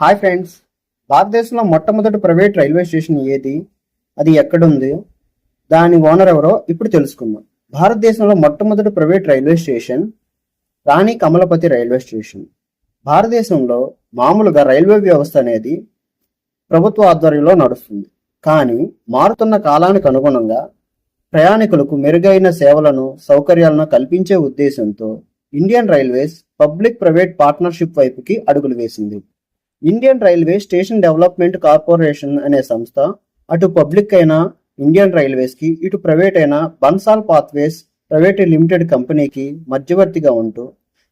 Hi friends భారతదేశంలో మొట్టమొదటి private railway station ఏది? అది ఎక్కడుంది? దాని ఓనర్ ఎవరో ఇప్పుడు తెలుసుకుందాం. భారతదేశంలో మొట్టమొదటి private railway station Rani Kamalapati railway station. భారతదేశంలో మామూలుగా రైల్వే వ్యవస్థ అనేది ప్రభుత్వ ఆధ్వర్యంలో నడుస్తుంది. కానీ మారుతున్న కాలానికి అనుగుణంగా ప్రయాణికులకు మెరుగైన సేవలను సౌకర్యాలను కల్పించే ఉద్దేశంతో Indian railways public private partnership వైపుకి అడుగులు వేసింది. Indian railway station development corporation అనే సంస్థ అటు పబ్లిక్ అయినా ఇండియన్ రైల్వేస్కి ఇటు ప్రైవేట్ అయిన బన్సాల్ పాత్వేస్ ప్రైవేట్ లిమిటెడ్ కంపెనీకి మధ్యవర్తిగా ఉంటూ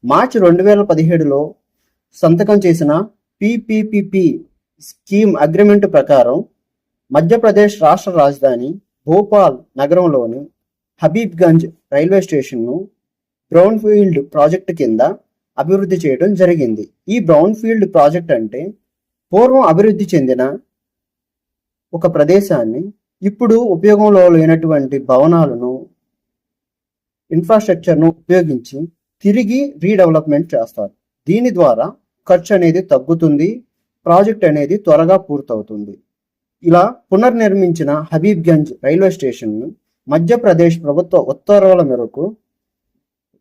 మార్చి రెండు వేల పదిహేడులో సంతకం చేసిన పిపిపిపి స్కీమ్ అగ్రిమెంట్ ప్రకారం మధ్యప్రదేశ్ రాష్ట్ర రాజధాని భోపాల్ నగరంలోని హబీబ్గంజ్ రైల్వే స్టేషన్ను బ్రౌన్ఫీల్డ్ ప్రాజెక్టు కింద అభివృద్ధి చేయడం జరిగింది. ఈ బ్రౌన్ ఫీల్డ్ ప్రాజెక్ట్ అంటే పూర్వం అభివృద్ధి చెందిన ఒక ప్రదేశాన్ని ఇప్పుడు ఉపయోగంలో లేనటువంటి భవనాలను ఇన్ఫ్రాస్ట్రక్చర్ను ఉపయోగించి తిరిగి రీడెవలప్మెంట్ చేస్తారు. దీని ద్వారా ఖర్చు అనేది తగ్గుతుంది ప్రాజెక్ట్ అనేది త్వరగా పూర్తవుతుంది. ఇలా పునర్నిర్మించిన హబీబ్గంజ్ రైల్వే స్టేషన్ను మధ్యప్రదేశ్ ప్రభుత్వ ఉత్తర్వుల మేరకు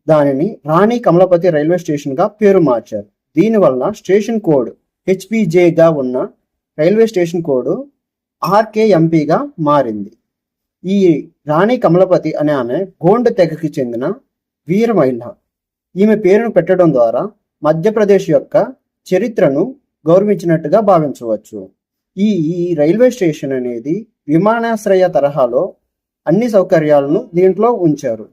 దానిని రాణి కమలపతి రైల్వే స్టేషన్గా పేరు మార్చారు. దీనివల్ల స్టేషన్ కోడ్ హెచ్పిజేగా ఉన్న రైల్వే స్టేషన్ కోడ్ ఆర్కేఎంపీగా మారింది. ఈ రాణి కమలపతి అనే ఆమె గోండ్ తెగకి చెందిన వీర మహిళ ఈమె పేరును పెట్టడం ద్వారా మధ్యప్రదేశ్ యొక్క చరిత్రను గౌరవించినట్టుగా భావించవచ్చు. ఈ ఈ రైల్వే స్టేషన్ అనేది విమానాశ్రయ తరహాలో అన్ని సౌకర్యాలను దీంట్లో ఉంచారు.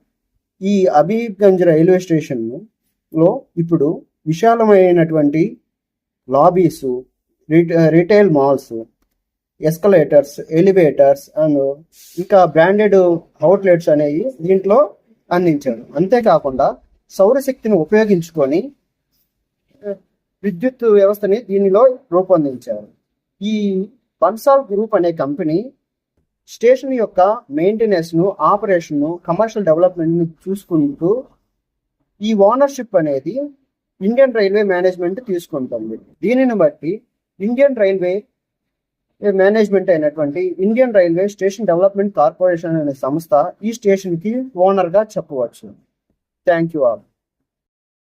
ఈ అబీబ్గంజ్ రైల్వే స్టేషన్లో ఇప్పుడు విశాలమైనటువంటి lobbies retail malls escalators elevators and ఇంకా బ్రాండెడ్ అవుట్లెట్స్ అనేవి దీంట్లో అందించారు. అంతేకాకుండా సౌరశక్తిని ఉపయోగించుకొని విద్యుత్ వ్యవస్థని దీనిలో రూపొందించారు. ఈ బన్సాల్ గ్రూప్ అనే కంపెనీ స్టేషన్ యొక్క మెయింటెనెన్స్ను ఆపరేషన్ను కమర్షియల్ డెవలప్మెంట్ను చూసుకుంటూ ఈ ఓనర్షిప్ అనేది ఇండియన్ రైల్వే మేనేజ్మెంట్ తీసుకుంటుంది. దీనిని బట్టి ఇండియన్ రైల్వే మేనేజ్మెంట్ అయినటువంటి Indian railway station development corporation అనే సంస్థ ఈ స్టేషన్కి ఓనర్గా చెప్పవచ్చు. Thank you all